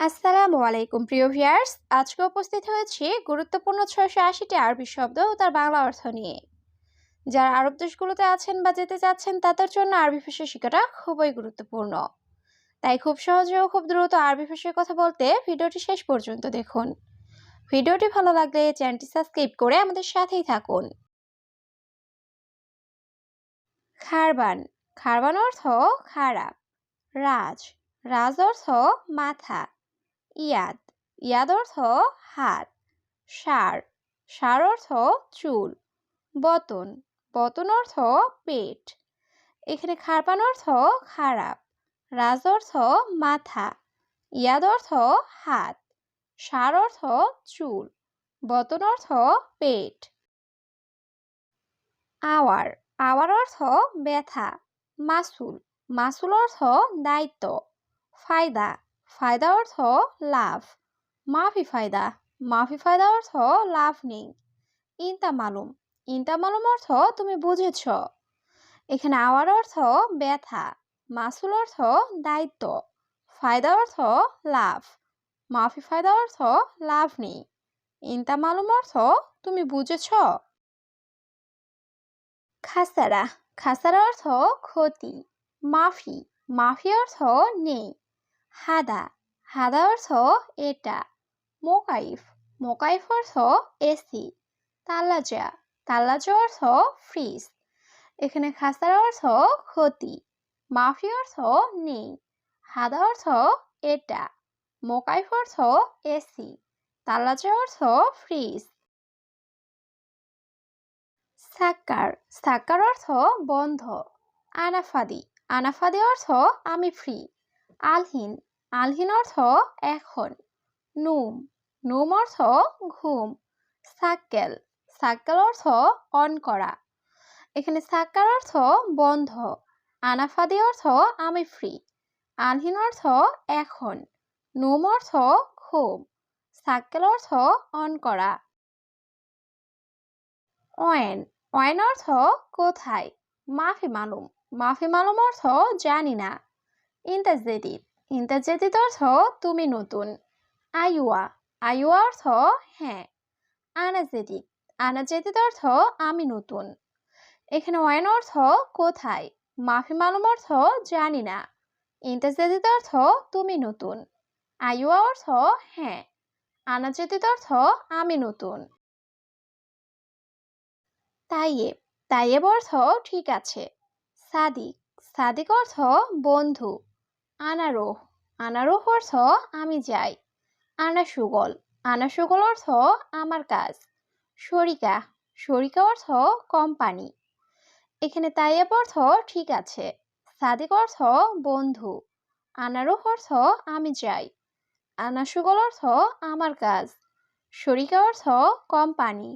আসসালামু আলাইকুম, প্রিয় ভিউয়ার্স। আজকে উপস্থিত হয়েছি গুরুত্বপূর্ণ ছয়শো আশিটি আরবি শব্দ ও তার বাংলা অর্থ নিয়ে। যারা আরব দেশগুলোতে আছেন বা যেতে চাচ্ছেন, তাদের জন্য আরবি ভাষা শেখাটা খুবই গুরুত্বপূর্ণ। তাই খুব সহজে ও খুব দ্রুত আরবি ভাষায় কথা বলতে ভিডিওটি শেষ পর্যন্ত দেখুন। ভিডিওটি ভালো লাগলে চ্যানেলটি সাবস্ক্রাইব করে আমাদের সাথেই থাকুন। খারবান। খারবান অর্থ খারাপ। রাজ। রাজ অর্থ মাথা। ইয়াদ। ইয়াদ অর্থ হাত। সার। সার অর্থ চুল। বতন। বতন অর্থ পেট। এখানে খারপান অর্থ খারাপ। রাজ অর্থ মাথা। ইয়াদ অর্থ হাত। সার অর্থ চুল। বতন অর্থ পেট। আওয়ার। আওয়ার অর্থ ব্যথা। মাসুল। মাসুল অর্থ দায়িত্ব। ফায়দা। ফায়দা অর্থ লাভ। মাফি ফায়দা। মাফি ফায়দা অর্থ লাভ নেই। ইনতা মালুম। ইনতা মালুম অর্থ তুমি বুঝেছ। এখানে আওয়ার অর্থ ব্যথা। মাসুল অর্থ দায়িত্ব। ফায়দা অর্থ লাভ। মাফি ফায়দা অর্থ লাভ নেই। ইনতা মালুম অর্থ তুমি বুঝেছ। খাসারা। খাসারা অর্থ ক্ষতি। মাফি। মাফি অর্থ নেই। হাদা। হাদা অর্থ এটা। মোকাইফ। মোকাইফ অর্থ এসি। তাল্লাজা তাল্লাজা অর্থ ফ্রিজ। এখানে খাসার অর্থ ক্ষতি। মাফি অর্থ নেই। হাদা অর্থ এটা। মোকাইফ অর্থ এসি। তাল্লাজা অর্থ ফ্রিজ। সাক্কার। সাক্কার অর্থ বন্ধ। আনাফাদি। আনাফাদি অর্থ আমি ফ্রি আলহিন। আলহিন অর্থ এখন। নুম। নুম অর্থ ঘুম। সাক্কেল। সাক্কেল অর্থ অন করা। এখানে সাক্কার অর্থ বন্ধ। আনাফাদি অর্থ আমি ফ্রি আলহিন অর্থ এখন। নুম অর্থ ঘুম। সাক্কেল অর্থ অন করা। অয়েন। অয়েন অর্থ কোথায়? মাফি মালুম। মাফি মালুম অর্থ জানি না। ইন্টারজেদিদ ইন্টারজেদিদ অর্থ তুমি নতুন। আইওয়া আইওয়া অর্থ হ্যাঁ। আনাজেদিদ আনাজেদিদ অর্থ আমি নতুন। এখানে ওয়াইন অর্থ কোথায়? মাফি মালুম অর্থ জানি না। ইন্টারজেদিদ অর্থ তুমি নতুন। আইওয়া অর্থ হ্যাঁ। আনাজেদিদ অর্থ আমি নতুন। তাইয়েব তাইয়েব অর্থ ঠিক আছে। সাদিক সাদিক অর্থ বন্ধু। আনারোহ আনারোহ অর্থ আমি যাই। আনা সুগল আনা সুগল অর্থ আমার কাজ। শরিকা শরিকা অর্থ কোম্পানি। এখানে তাইয়েব অর্থ ঠিক আছে। সাদিক অর্থ বন্ধু। আনারোহ অর্থ আমি যাই। আনা সুগল অর্থ আমার কাজ। শরিকা অর্থ কোম্পানি।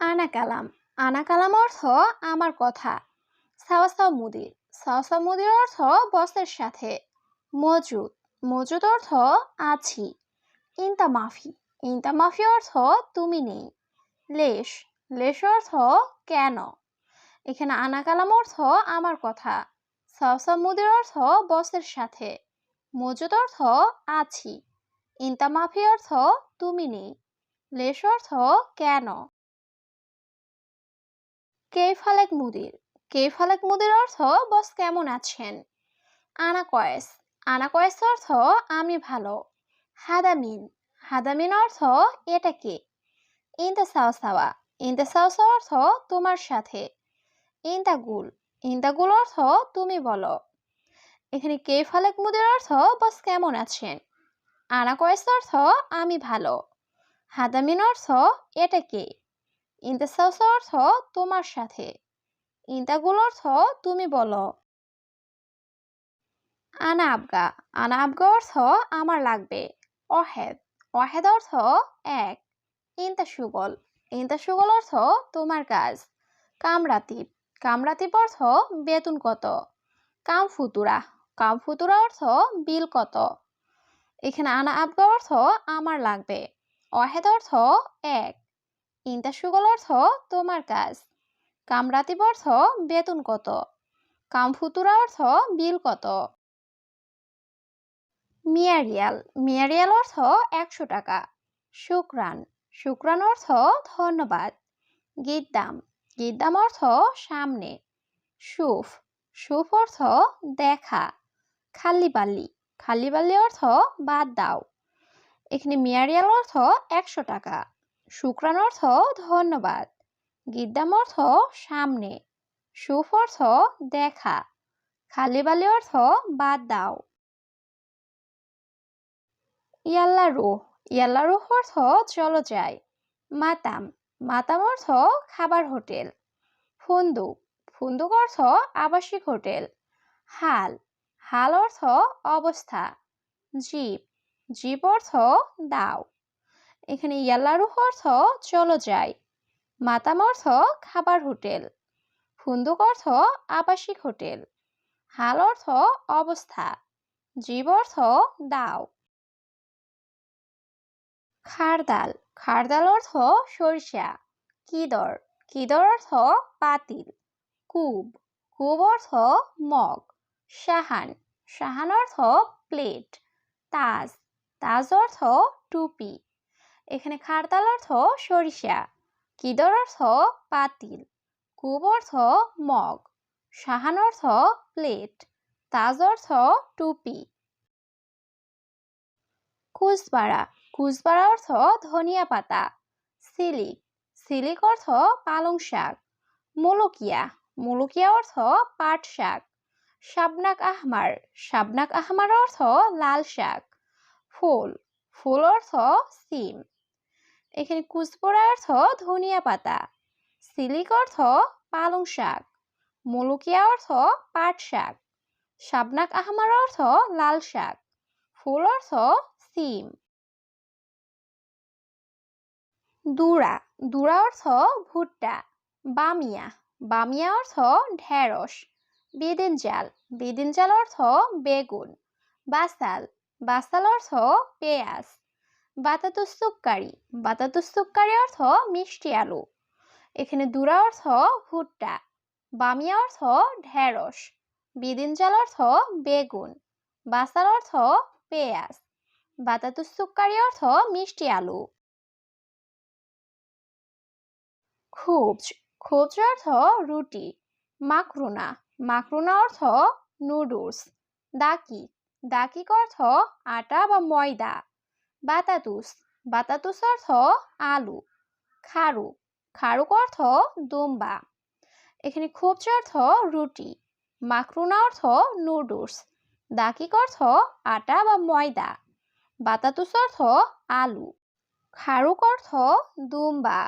আনা কালাম আনা কালাম অর্থ আমার কথা। সাওয়াসাও মুদির। সাওয়াসাও মুদির অর্থ বসের সাথে। মজুদ। মজুদ অর্থ আছি। ইনতা মাফি ইনতা মাফি অর্থ তুমি নেই। লেশ। লেশ অর্থ কেন? এখানে আনা কালাম অর্থ আমার কথা। সাওসাও মুদির অর্থ বসের সাথে। মজুদ অর্থ আছি। ইনতা মাফি অর্থ তুমি নেই। লেশ অর্থ কেন? কেফালেক মুদির। কেফালেক মুদির অর্থ, বস কেমন আছেন? আনা কয়েস আনা কয়েস অর্থ, আমি ভালো। হাদামিন। হাদামিন অর্থ, এটা কে? ইনতা সাওসাওয়া ইনতা সাওসা অর্থ, তোমার সাথে। ইনতা গুল ইনতা গুল অর্থ, তুমি বলো। এখানে কেফালেক মুদির অর্থ, বস কেমন আছেন? আনা কয়েস অর্থ, আমি ভালো। হাদামিন অর্থ, এটা কে? ইন্তাসাউস অর্থ, তোমার সাথে। ইন্তাগুল অর্থ তুমি বলো। আনা আবগা। আনা আবগা অর্থ আমার লাগবে। অহেদ। অহেদ অর্থ এক। ইন্তা সুগল। ইন্তা সুগল অর্থ তোমার কাজ। কামরাতিব কামরাতিব অর্থ বেতন কত? কাম ফুতুরা কাম ফুতুরা অর্থ বিল কত? এখানে আনা আবগা অর্থ আমার লাগবে। অহেদ অর্থ এক। ইন্তা সুগল অর্থ তোমার কাজ। কামরাতিব অর্থ বেতন কত? কামফুতুরা অর্থ বিল কত? মিয়ারিয়াল মিয়ারিয়াল অর্থ একশো টাকা। শুক্রান শুক্রান অর্থ ধন্যবাদ। গিদ্দাম গিদ্দাম অর্থ সামনে। সুফ সুফ অর্থ দেখা। খালি বালি খালি বালি অর্থ বাদ দাও। এখানে মিয়ারিয়াল অর্থ একশো টাকা। শুক্রান অর্থ ধন্যবাদ। গিদ্দাম অর্থ সামনে সুফ অর্থ দেখা খালি বালি অর্থ বাদ দাও। ইয়াল্লা রুহ ইয়াল্লা রুহ অর্থ চলো যাই। মাতাম মাতাম অর্থ খাবার হোটেল। ফুন্দুক ফুন্দুক অর্থ আবাসিক হোটেল। হাল হাল অর্থ অবস্থা। জিপ জিপ অর্থ দাও। এখানে ইয়াল্লা রুহ অর্থ চলো যাই। মাতাম অর্থ খাবার হোটেল, ফুন্দুক অর্থ আবাসিক হোটেল, হাল অর্থ অবস্থা, জীব অর্থ দাও। খারদাল খারদাল অর্থ সরিষা, কিদর কিদর অর্থ পাতিল, কুব কুব অর্থ মগ সাহান সাহান অর্থ প্লেট, তাজ তাজ অর্থ টুপি, এখানে খারদাল অর্থ সরিষা। কিদর অর্থ পাতিল। কুব অর্থ মগ। সাহান অর্থ প্লেট। তাজ অর্থ টুপি। কুচবাড়া কুচবাড়া অর্থ ধনিয়া পাতা। সিলিক সিলিক অর্থ পালং শাক। মুলুকিয়া। মুলুকিয়া অর্থ পাট শাক। শাবনাক আহমার শাবনাক আহমার অর্থ লাল শাক। ফুল। ফুল অর্থ সিম এখানে কুচবড়া অর্থ ধনিয়া পাতা, সিলিক অর্থ পালং শাক, মুলুকিয়া অর্থ পাট শাক, শাবনাক আহমার অর্থ লাল শাক, ফুল অর্থ সিম। দুরা দুরা অর্থ ভুট্টা, বামিয়া বামিয়া অর্থ ঢেঁড়স, বেদিন জাল বেদিন জাল অর্থ বেগুন, বাসাল বাসাল অর্থ পেঁয়াজ। বাতাতুস্তুপকারী বাতাতুস্তুপকারী অর্থ মিষ্টি আলু। এখানে দুরা অর্থ ভুট্টা বামিয়া অর্থ ঢেঁড়স বেদিন জাল অর্থ বেগুন বাসাল অর্থ পেঁয়াজ। বাতাতুস্তুপকারী অর্থ মিষ্টি আলু। খুবজ খুবজ অর্থ রুটি মাকরুনা মাকরুনা অর্থ নুডলস দাকি দাকিক অর্থ আটা বা ময়দা। বাতাতুস। বাতাতুস অর্থ আলু। খারু। খারুক অর্থ দুম্বা। এখানে খুবজ অর্থ রুটি। মাকরুনা অর্থ নুডলস। দাকিক অর্থ আটা বা ময়দা। বাতাতুস অর্থ আলু। খারুক অর্থ দুম্বা।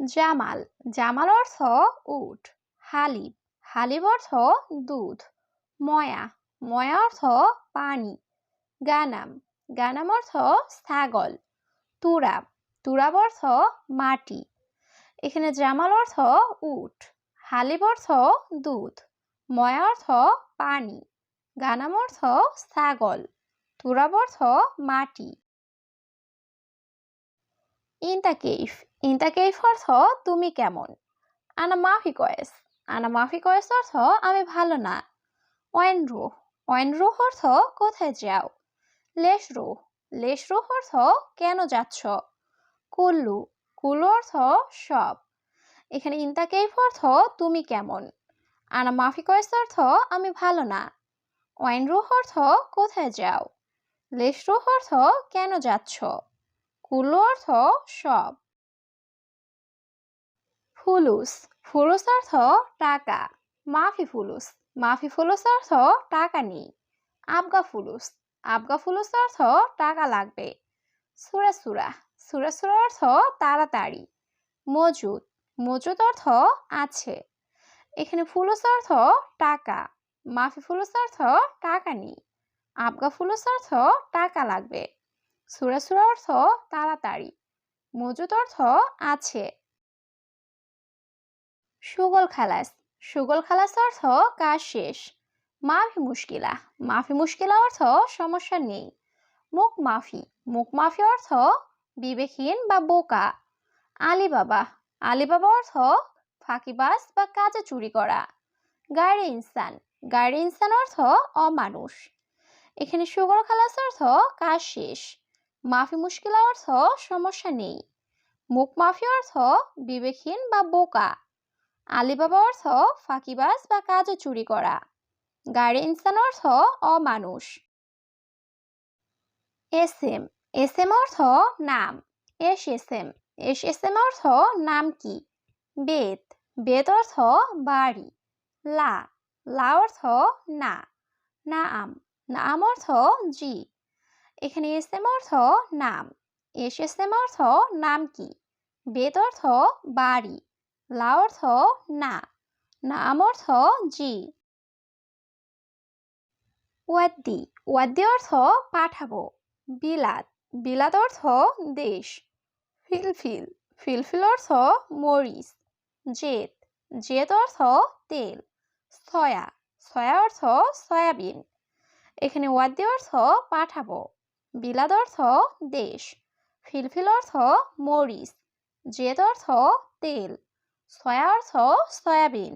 জামাল। জামাল অর্থ উট। হালিব হালিব অর্থ দুধ। ময়া। ময়া অর্থ পানি। গানাম। গানাম অর্থ ছাগল। তুরাব। তুরাব অর্থ মাটি। এখানে জামাল অর্থ উট। হালিব অর্থ দুধ। ময়া অর্থ পানি। গানাম অর্থ ছাগল। তুরাব অর্থ মাটি। ইনতা কেইফ ইনতা কেইফ অর্থ তুমি কেমন? আনা মাফি কয়েস আনা মাফি কয়েস অর্থ আমি ভালো না। ওয়েন রুহ ওয়েন রুহ অর্থ কোথায় যাও? লেশ রুহ লেশ রুহ অর্থ কেন যাচ্ছ? কুল্লু কুল্লু অর্থ সব। এখানে ইনতা কেইফ অর্থ তুমি কেমন? আনা মাফি কয়েস অর্থ আমি ভালো না। ওয়াইন রুহ অর্থ কোথায় যাও? লেশ রুহ অর্থ কেন যাচ্ছ? কুল্লু অর্থ সব। ফুলুস ফুলুস অর্থ টাকা, মাফি ফুলুস। মাফি ফুলুস অর্থ টাকা নেই। আবগা ফুলুস। আবগা ফুলুস অর্থ টাকা লাগবে। সুরা সুরা। সুরা সুরা অর্থ তাড়াতাড়ি। মজুদ। মজুদ অর্থ আছে। এখানে ফুলুস অর্থ টাকা। মাফি ফুলুস অর্থ টাকা নেই। আবগা ফুলুস অর্থ টাকা লাগবে। সুরা সুরা অর্থ তাড়াতাড়ি। মজুদ অর্থ আছে। সুগল খালাস। সুগল খালাস অর্থ কাজ শেষ। মাফি মুশকিলা। মাফি মুশকিলা অর্থ সমস্যা নেই। মুখ মাফি। মুখ মাফি অর্থ বিবেকহীন বা বোকা। আলিবাবা। আলিবাবা অর্থ ফাঁকিবাজ বা কাজে চুরি করা। গাড়ি ইনসান। গাড়ি ইনসান অর্থ অমানুষ। এখানে সুগল খালাস অর্থ কাজ শেষ। মাফি মুশকিলা অর্থ সমস্যা নেই। মুখ মাফি অর্থ বিবেকহীন বা বোকা। আলিবাবা অর্থ ফাঁকিবাজ বা কাজে চুরি করা। গাড়ি ইনসান অর্থ অমানুষ। S M. এস এম অর্থ নাম। S S M. S S M অর্থ নাম কি? বেদ বেদ অর্থ বাড়ি। লা। লা অর্থ না। না আম না আম অর্থ জি। এখানে এস এম অর্থ নাম। এস এস এম অর্থ নাম কি? বেদ অর্থ বাড়ি। লা অর্থ না নাম অর্থ জি। ওয়াদ্দি ওয়াদ্দি অর্থ পাঠাবো, বিলাত বিলাত অর্থ দেশ। ফিলফিল ফিলফিল অর্থ মরিচ, জেত জেত অর্থ তেল। সয়া সয়া অর্থ সয়াবিন। এখানে ওয়াদ্দি অর্থ পাঠাবো বিলাদ অর্থ দেশ। ফিলফিল অর্থ মরিচ, জেত অর্থ তেল। সয়া অর্থ সয়াবিন।